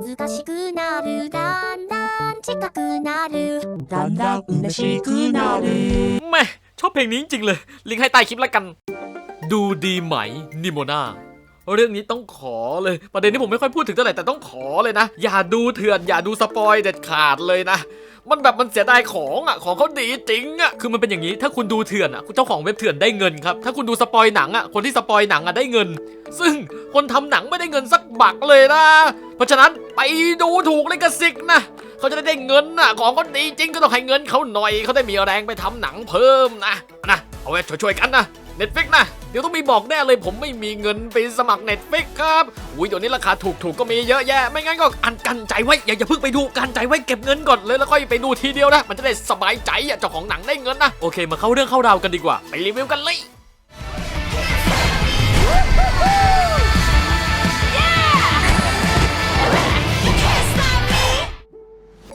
ずかしくなるだんだん近くなるだんだん嬉しくなる แม่ชอบเพลงนี้จริงๆเลย ลิงก์ให้ใต้คลิปแล้วกัน ดูดีไหมนิโมนาเรื่องนี้ต้องขอเลย ประเด็นที่ผมไม่ค่อยพูดถึงเท่าไหร่แต่ต้องขอเลยนะ อย่าดูเถื่อน อย่าดูสปอยเด็ดขาดเลยนะ มันแบบมันเสียดายของอะของเขาดีจริงอะคือมันเป็นอย่างนี้ถ้าคุณดูเถื่อนอะเจ้าของเว็บเถื่อนได้เงินครับถ้าคุณดูสปอยหนังอะคนที่สปอยหนังอะได้เงิน ซึ่งคนทำหนังไม่ได้เงินสักบักเลยนะ เพราะฉะนั้นไปดูถูกลิขสิทธิ์นะเขาจะได้ได้เงินน่ะ ของเขาดีจริงก็ต้องให้เงินเขาหน่อย เขาได้มีแรงไปทำหนังเพิ่มนะนะเอาไว้ช่วยๆกันนะ เน็ตฟิกนะ เดี๋ยวต้องมีบอกแน่เลยผมไม่มีเงินไปสมัครเน็ตฟิกครับอุ้ยเดี๋ยวนี้ราคาถูกๆก็มีเยอะแยะ ไม่งั้นก็อันกันใจไว้อย่าอย่าเพิ่งไปดูกันใจไว้เก็บเงินก่อนเลยแล้วค่อยไปดูทีเดียวนะ มันจะได้สบายใจอะเจ้าของหนังได้เงินนะโอเค มาเข้าเรื่องเข้าราวกันดีกว่า ไปรีวิวกันเลย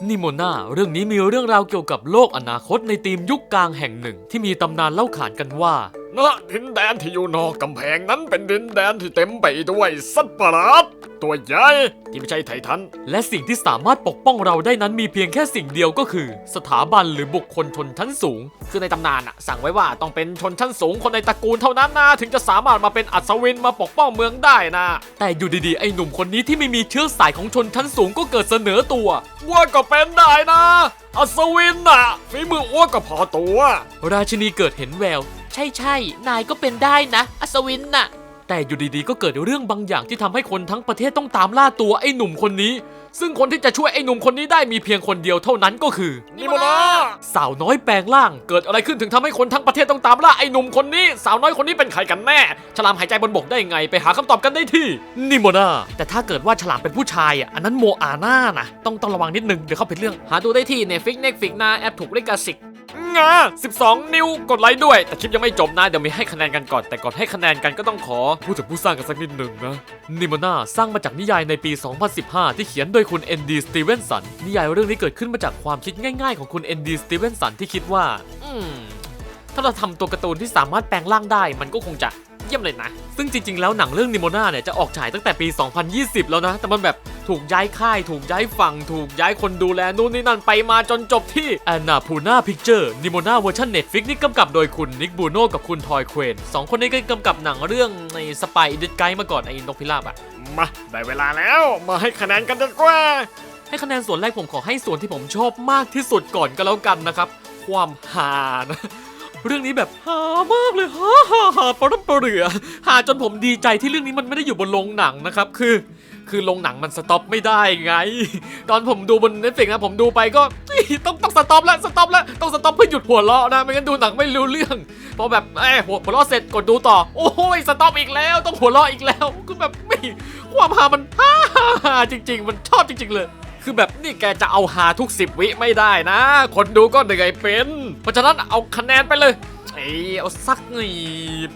นิโมนาเรื่องนี้มีเรื่องราวเกี่ยวกับโลกอนาคตในทีมยุคกลางแห่งหนึ่ง ที่มีตำนานเล่าขานกันว่า ณดินแดนที่อยู่นอกกำแพงนั้นเป็นดินแดนที่เต็มไปด้วยสัตว์ประหลาดตัวใหญ่ที่ไม่ใช่ไททัน และสิ่งที่สามารถปกป้องเราได้นั้นมีเพียงแค่สิ่งเดียวก็คือ สถาบันหรือบุคคลชนชั้นสูง คือในตำนานอะสั่งไว้ว่าต้องเป็นชนชั้นสูงคนในตระกูลเท่านั้นนะถึงจะสามารถมาเป็นอัศวินมาปกป้องเมืองได้นะ แต่อยู่ดีๆไอ้หนุ่มคนนี้ที่ไม่มีเชื้อสายของชนชั้นสูงก็เกิดเสนอตัว ว่าก็เป็นได้นะ อัศวินน่ะฝีมืออ้วกก็พอตัว ราชินีเกิดเห็นแวว ใช่ใช่นายก็เป็นได้นะ อัศวินน่ะ แต่อยู่ดีๆ ก็เกิดเรื่องบางอย่างที่ทำให้คนทั้งประเทศต้องตามล่าตัวไอ้หนุ่มคนนี้ ซึ่งคนที่จะช่วยไอ้หนุ่มคนนี้ได้มีเพียงคนเดียวเท่านั้นก็คือ นิโมนาสาวน้อยแปลงร่าง เกิดอะไรขึ้นถึงทำให้คนทั้งประเทศต้องตามล่าไอ้หนุ่มคนนี้ สาวน้อยคนนี้เป็นใครกันแน่ ฉลามหายใจบนบกได้ไงไปหาคำตอบกันได้ที่นิโมนาแต่ถ้าเกิดว่าฉลามเป็นผู้ชายอะอันนั้นโมอาน่านะต้องต้องระวังนิดนึงเดี๋ยวเขาเป็นเรื่อง หาดูได้ที่ Netflix Netflix นะแอปถูกลิขสิทธิ์ งา12 นิ้วกดไลค์ด้วย แต่คลิปยังไม่จบนะ เดี๋ยวมีให้คะแนนกันก่อน แต่ก่อนให้คะแนนกันก็ต้องขอ พูดถึงผู้สร้างกันสักนิดหนึ่งนะนิโมนาสร้างมาจากนิยายในปี 2015 ที่เขียนโดยคุณเอนดีสตีเวนสันนิยายเรื่องนี้เกิดขึ้นมาจากความคิดง่ายๆ ของคุณเอนดีสตีเวนสันที่คิดว่า อืม ถ้าเราทำตัวการ์ตูนที่สามารถแปลงร่างได้ มันก็คงจะเยี่ยมเลยนะ ซึ่งจริงๆ แล้วหนังเรื่องนิโมนาเนี่ยจะออกฉายตั้งแต่ปี 2020 แล้วนะ แต่มันแบบ ถูกย้ายค่าย ถูกย้ายฝั่ง ถูกย้ายคนดูแลนู่นนี่นั่นไปมาจนจบที่แอนนาพูน่าพิกเจอร์นิโมนาเวอร์ชันเน็ตฟิกนี่กำกับโดยคุณนิกบูโน่กับคุณทอยเควนสองคนนี้ก็กำกับหนังเรื่องในสปายดิดไกด์มาก่อนไอ้นกพิราบอะมาได้เวลาแล้ว มาให้คะแนนกันดีกว่า ให้คะแนนส่วนแรกผมขอให้ส่วนที่ผมชอบมากที่สุดก่อนก็แล้วกันนะครับ ความฮานะเรื่องนี้แบบฮามากเลยฮาฮาฮาปรำปรเรือฮาจนผมดีใจที่เรื่องนี้มันไม่ได้อยู่บนโรงหนังนะครับ คือ คือโรงหนังมันสต็อปไม่ได้ไง ตอนผมดูบน Netflix นะผมดูไปก็ต้องต้องสต็อปแล้วสต็อปแล้วต้องสต็อปเพื่อหยุดหัวเราะนะไม่งั้นดูหนังไม่รู้เรื่องพอแบบเอ้หัวหัวเราะเสร็จกดดูต่อ โอ้ยสต็อปอีกแล้ว ต้องหัวเราะอีกแล้วคือแบบไม่ความฮามันฮ่าฮ่าจริง ๆ มันชอบจริง ๆ เลย คือแบบนี่แกจะเอาฮาทุกสิบวิไม่ได้นะ คนดูก็เหนื่อยเป็น เพราะฉะนั้นเอาคะแนนไปเลยเอ้เอาสักนี่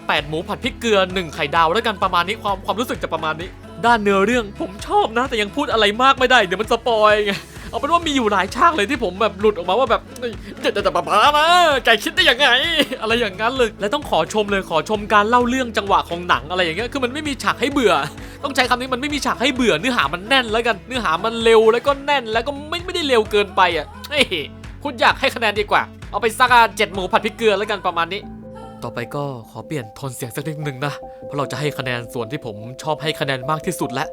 แปดหมูผัดพริกเกลือหนึ่งไข่ดาวแล้วกันประมาณนี้ความความรู้สึกจะประมาณนี้ ด้านเนื้อเรื่องผมชอบนะ แต่ยังพูดอะไรมากไม่ได้เดี๋ยวมันสปอยไงเอาเป็นว่ามีอยู่หลายฉากเลยที่ผมแบบหลุดออกมาว่าแบบเฮ้ยเดี๋ยวจะปะพานะแกคิดได้ยังไง อะไรอย่างนั้นเลย และต้องขอชมเลยขอชมการเล่าเรื่องจังหวะของหนังอะไรอย่างเงี้ยคือมันไม่มีฉากให้เบื่อ ต้องใช้คำนี้มันไม่มีฉากให้เบื่อเนื้อหามันแน่นแล้วกัน เนื้อหามันเร็วแล้วก็แน่นแล้วก็ไม่ไม่ได้เร็วเกินไปอะเฮ้ยคุณอยากให้คะแนนดีกว่า เอาไปสักเจ็ดหมูผัดพริกเกลือแล้วกันประมาณนี้ ต่อไปก็ขอเปลี่ยนโทนเสียงสักนิดนึงนะ เพราะเราจะให้คะแนนส่วนที่ผมชอบให้คะแนนมากที่สุดและ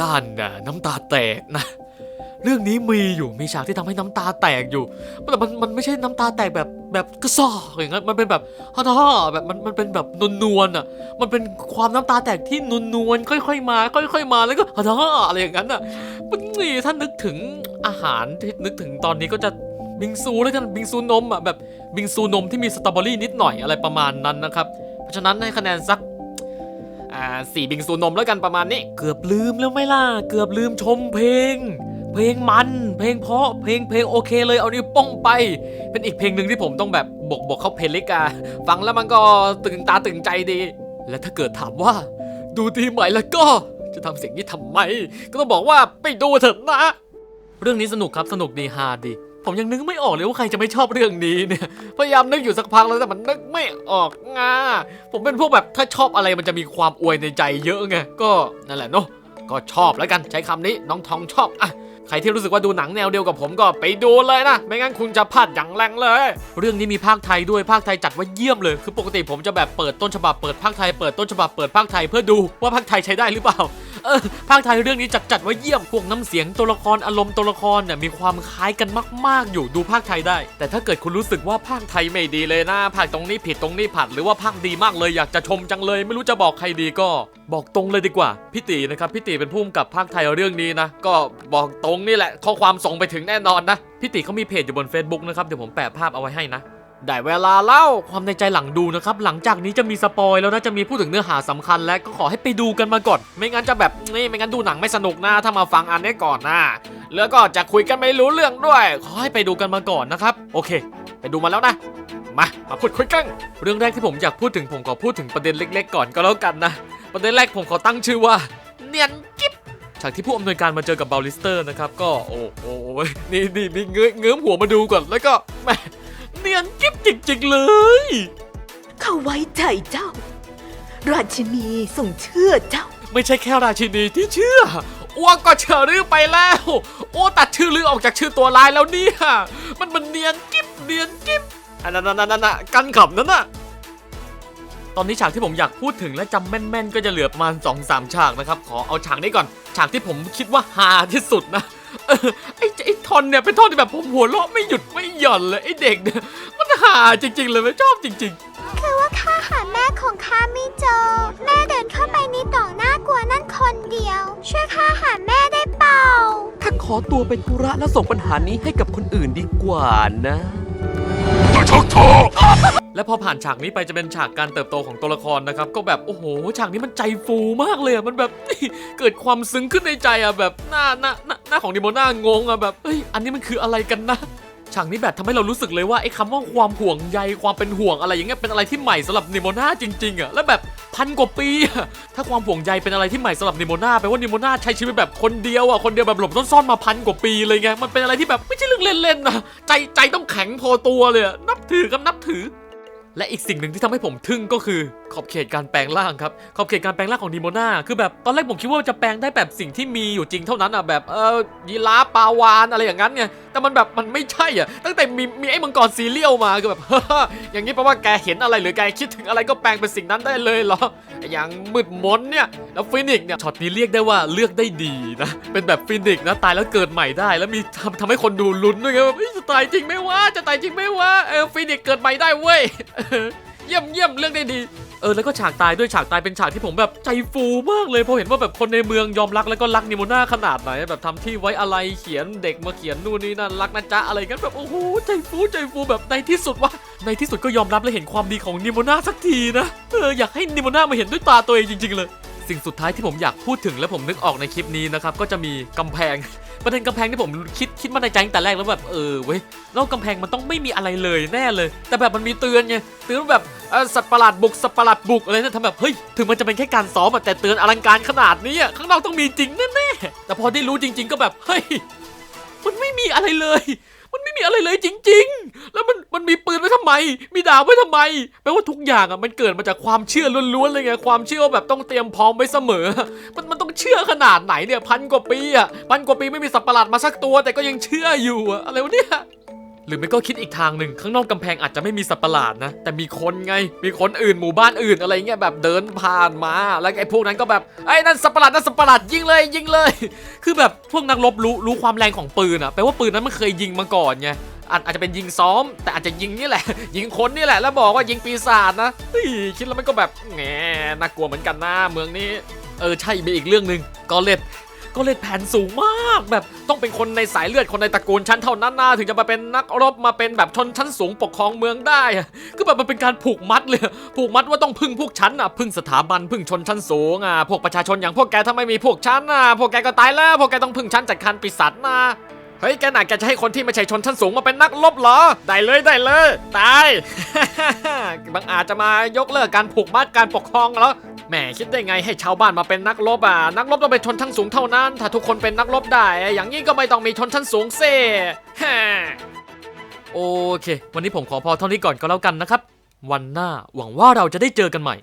ด้านน่ะน้ำตาแตกนะ เรื่องนี้มีอยู่มีฉากที่ทำให้น้ำตาแตกอยู่แต่มันมันไม่ใช่น้ำตาแตกแบบแบบกระซอกอย่างนั้นมันเป็นแบบฮ่าฮ่าแบบมันมันเป็นแบบนวลนวลๆอะ มันเป็นความน้ำตาแตกที่นวลนวลๆค่อย ๆ มา ค่อย ๆ มาแล้วก็ฮ่าฮ่าอะไรอย่างนั้นอะมันนี่ถ้านึกถึงอาหารที่นึกถึงตอนนี้ก็จะ บิงซูแล้วกันบิงซูนมอะแบบบิงซูนมที่มีสตรอเบอรี่นิดหน่อยอะไรประมาณนั้นนะครับ เพราะฉะนั้นให้คะแนนสักอ่าสี่บิงซูนมแล้วกันประมาณนี้ เกือบลืมแล้วไม่ล่ะ เกือบลืมชมเพลง เพลงมัน เพลงเพราะเพลงเพลงโอเคเลยเอานิ้วป้องไป เป็นอีกเพลงหนึ่งที่ผมต้องแบบบกบกเข้าเพลงลิกาฟังแล้วมันก็ตึงตาตึงใจดี และถ้าเกิดถามว่า ดูดีไหมแล้วก็จะทำเสียงนี้ทำไม ก็ต้องบอกว่าไปดูเถอะนะ เรื่องนี้สนุกครับสนุกดีฮาดี ผมยังนึกไม่ออกเลยว่าใครจะไม่ชอบเรื่องนี้เนี่ย พยายามนึกอยู่สักพักแล้วแต่มันนึกไม่ออกงาผมเป็นพวกแบบถ้าชอบอะไรมันจะมีความอวยในใจเยอะไง ก็นั่นแหละเนาะ ก็ชอบแล้วกันใช้คำนี้น้องทองชอบอะ ใครที่รู้สึกว่าดูหนังแนวเดียวกับผมก็ไปดูเลยนะ ไม่งั้นคุณจะพลาดอย่างแรงเลย เรื่องนี้มีภาคไทยด้วยภาคไทยจัดว่าเยี่ยมเลย คือปกติผมจะแบบเปิดต้นฉบับเปิดภาคไทยเปิดต้นฉบับเปิดภาคไทยเพื่อดูว่าภาคไทยใช้ได้หรือเปล่าเออภาคไทยเรื่องนี้จัดจัดว่าเยี่ยมพวกน้ำเสียงตัวละครอารมณ์ตัวละครเนี่ยมีความคล้ายกันมาก ๆ อยู่ดูภาคไทยได้ แต่ถ้าเกิดคุณรู้สึกว่าภาคไทยไม่ดีเลยนะภาคตรงนี้ผิดตรงนี้ผัดหรือว่าภาคดีมากเลยอยากจะชมจังเลย ไม่รู้จะบอกใครดีก็ บอกตรงเลยดีกว่าพี่ตีนะครับพี่ตีเป็นผู้กำกับภาคไทยเรื่องนี้นะก็บอกตรงนี่แหละ ข้อความส่งไปถึงแน่นอนนะ พี่ตีเขามีเพจอยู่บน Facebook นะครับ เดี๋ยวผมแปะภาพเอาไว้ให้นะ ได้เวลาเล่าความในใจหลังดูนะครับ หลังจากนี้จะมีสปอยแล้วนะจะมีพูดถึงเนื้อหาสำคัญ และก็ขอให้ไปดูกันมาก่อน ไม่งั้นจะแบบนี่ไม่งั้นดูหนังไม่สนุกนะถ้ามาฟังอันนี้ก่อนนะแล้วก็จะคุยกันไม่รู้เรื่องด้วย ขอให้ไปดูกันมาก่อนนะครับ โอเค ไปดูมาแล้วนะมา มาพูดคุยกัน เรื่องแรกที่ผมอยากพูดถึงผมขอพูดถึงประเด็นเล็ก ๆ ก่อนก็แล้วกันนะ ประเด็นแรกผมขอตั้งชื่อว่า เนียนกิ๊บ ฉากที่ผู้อำนวยการมาเจอกับบาลิสเตอร์นะครับก็โอ้โหนี่นี่มีเงยเงื้อมหัวมาดูก่อนแล้วก็แหมเนียนกิ๊บจริงๆเลย เขาไว้ใจเจ้า ราชินีทรงเชื่อเจ้า ไม่ใช่แค่ราชินีที่เชื่ออ้วกก็เชื่อลือไปแล้ว โอ้ตัดชื่อลือออกจากชื่อตัวลายแล้วเนี่ยมันมันเนียนกิ๊บเนียนกิ๊บอันนั้นนั่นนั่นกันขับนั่นน่ะ ตอนนี้ฉากที่ผมอยากพูดถึงและจำแม่นๆ ก็จะเหลือประมาณ2อสามฉากนะครับ ขอเอาฉากนี้ก่อน ฉากที่ผมคิดว่าฮาที่สุดนะเออไอ้ไอ้ทอนเนี่ยเป็นทอนที่แบบผมหัวเราะไม่หยุดไม่หย่อนเลยไอ้เด็กเนี่ยมันฮาจริง ๆ เลยไม่ชอบจริง ๆ คือว่าข้าหาแม่ของข้าไม่เจอ แม่เดินเข้าไปในกล่องน่ากลัวนั่นคนเดียว ช่วยข้าหาแม่ได้เปล่าข้าขอตัวเป็นธุระแล้วส่งปัญหานี้ให้กับคนอื่นดีกว่านะ และพอผ่านฉากนี้ไปจะเป็นฉากการเติบโตของตัวละครนะครับ ก็แบบโอ้โหฉากนี้มันใจฟูมากเลยอะมันแบบ เกิดความซึ้งขึ้นในใจอะแบบหน้าหน้าหน้าของดิโมน่างงอะแบบเฮ้ยอันนี้มันคืออะไรกันนะฉากนี้แบบทำให้เรารู้สึกเลยว่าไอ้คำว่าความห่วงใยความเป็นห่วงอะไรอย่างเงี้ยเป็นอะไรที่ใหม่สำหรับนิโมนาจริงๆอะแล้วแบบพันกว่าปีถ้าความห่วงใยเป็นอะไรที่ใหม่สำหรับนิโมนาแปลว่านิโมนาใช้ชีวิตแบบคนเดียวอะคนเดียวแบบหลบซ่อนๆมาพันกว่าปีเลยไงมันเป็นอะไรที่แบบไม่ใช่เรื่องเล่นๆนะใจใจต้องแข็งพอตัวเลยนับถือกับนับถือ และอีกสิ่งหนึ่งที่ทำให้ผมทึ่งก็คือขอบเขตการแปลงร่างครับขอบเขตการแปลงร่างของดีโมนาคือแบบตอนแรกผมคิดว่าจะแปลงได้แบบสิ่งที่มีอยู่จริงเท่านั้นอะแบบเออยีราฟปลาวานอะไรอย่างนั้นไงแต่มันแบบมันไม่ใช่อะตั้งแต่มีมีไอ้มังกรซีเรียลมาคือแบบอย่างนี้แปลว่าแกเห็นอะไรหรือแกคิดถึงอะไรก็แปลงเป็นสิ่งนั้นได้เลยเหรออย่างมืดมนเนี่ยแล้วฟินิกซ์เนี่ยช็อตนี้เรียกได้ว่าเลือกได้ดีนะเป็นแบบฟินิกซ์นะตายแล้วเกิดใหม่ได้ แล้วมีทำทำให้คนดูลุ้นด้วยไงว่าเฮ้ยจะตายจริงไหมวะจะตายจริงไหมวะเออฟินิกเกิดใหม่ได้เว้ยเยี่ยมเยี่ยมเรื่องได้ดี เออแล้วก็ฉากตายด้วยฉากตายเป็นฉากที่ผมแบบใจฟูมากเลยพอเห็นว่าแบบคนในเมืองยอมรักแล้วก็รักนิโมนาขนาดไหนแบบทำที่ไว้อะไรเขียนเด็กมาเขียนนู่นนี่นั่นรักนะจ๊ะอะไรกันแบบโอ้โหใจฟูใจฟูแบบในที่สุดว่าในที่สุดก็ยอมรับและเห็นความดีของนิโมนาสักทีนะเอออยากให้นิโมนามาเห็นด้วยตาตัวเองจริง ๆ เลย สิ่งสุดท้ายที่ผมอยากพูดถึงและผมนึกออกในคลิปนี้นะครับก็จะมีกำแพง ประเด็นกำแพงที่ผมคิดคิดมาในใจตั้งแต่แรกแล้วแบบเออเว้ยนอกกำแพงมันต้องไม่มีอะไรเลยแน่เลย แต่แบบมันมีเตือนไงเตือนแบบสัตว์ประหลาดบุกสัตว์ประหลาดบุกอะไรนั่นทำแบบเฮ้ยถึงมันจะเป็นแค่การซ้อมแต่เตือนอลังการขนาดนี้ข้างนอกต้องมีจริงแน่ๆแต่พอได้รู้จริง ๆ ก็แบบเฮ้ยมันไม่มีอะไรเลย มันไม่มีอะไรเลยจริง ๆ แล้วมันมันมีปืนไว้ทำไม มีดาบไว้ทำไม แปลว่าทุกอย่างอะมันเกิดมาจากความเชื่อล้วนๆเลยไง ความเชื่อว่าแบบต้องเตรียมพร้อมไว้เสมอ มันมันต้องเชื่อขนาดไหนเนี่ยพันกว่าปีอะพันกว่าปีไม่มีสัตว์ประหลาดมาสักตัว แต่ก็ยังเชื่ออยู่อะอะไรวะเนี่ย หรือไม่ก็คิดอีกทางหนึ่งข้างนอกกำแพงอาจจะไม่มีสัตว์ประหลาดนะ แต่มีคนไง มีคนอื่นหมู่บ้านอื่นอะไรเงี้ยแบบเดินผ่านมา แล้วไอ้พวกนั้นก็แบบไอ้นั่นสัตว์ประหลาดนั่นสัตว์ประหลาดยิงเลยยิงเลย คือแบบพวกนักรบรู้รู้ความแรงของปืนอะแปลว่าปืนนั้นมันเคยยิงมาก่อนไงอาจจะเป็นยิงซ้อม แต่อาจจะยิงนี่แหละ ยิงคนนี่แหละ แล้วบอกว่ายิงปีศาจนะคิดแล้วมันก็แบบแหมน่ากลัวเหมือนกันนะเมืองนี้เออใช่มีอีกเรื่องหนึ่งกอเลต ก็เลตแผนสูงมาก แบบต้องเป็นคนในสายเลือดคนในตระกูลชั้นเท่านั้นนะถึงจะมาเป็นนักรบมาเป็นแบบชนชั้นสูงปกครองเมืองได้อะคือแบบมันเป็นการผูกมัดเลย ผูกมัดว่าต้องพึ่งพวกชั้นอะพึ่งสถาบันพึ่งชนชั้นสูงอะพวกประชาชนอย่างพวกแกถ้าไม่มีพวกชั้นอะพวกแกก็ตายแล้ว พวกแกต้องพึ่งชั้นจัดการปีศาจนะ เฮ้ยแกน่ะแกจะให้คนที่ไม่ใช่ชนชั้นสูงมาเป็นนักรบเหรอ ได้เลยได้เลย ตาย บางอาจจะมายกเลิกการผูกมัดการปกครองแล้วแหมคิดได้ไงให้ชาวบ้านมาเป็นนักรบอะนักรบต้องเป็นชนชั้นสูงเท่านั้น ถ้าทุกคนเป็นนักรบได้ อย่างนี้ก็ไม่ต้องมีชนชั้นสูงเซ่โอเค วันนี้ผมขอพอเท่านี้ก่อนก็แล้วกันนะครับ วันหน้าหวังว่าเราจะได้เจอกันใหม่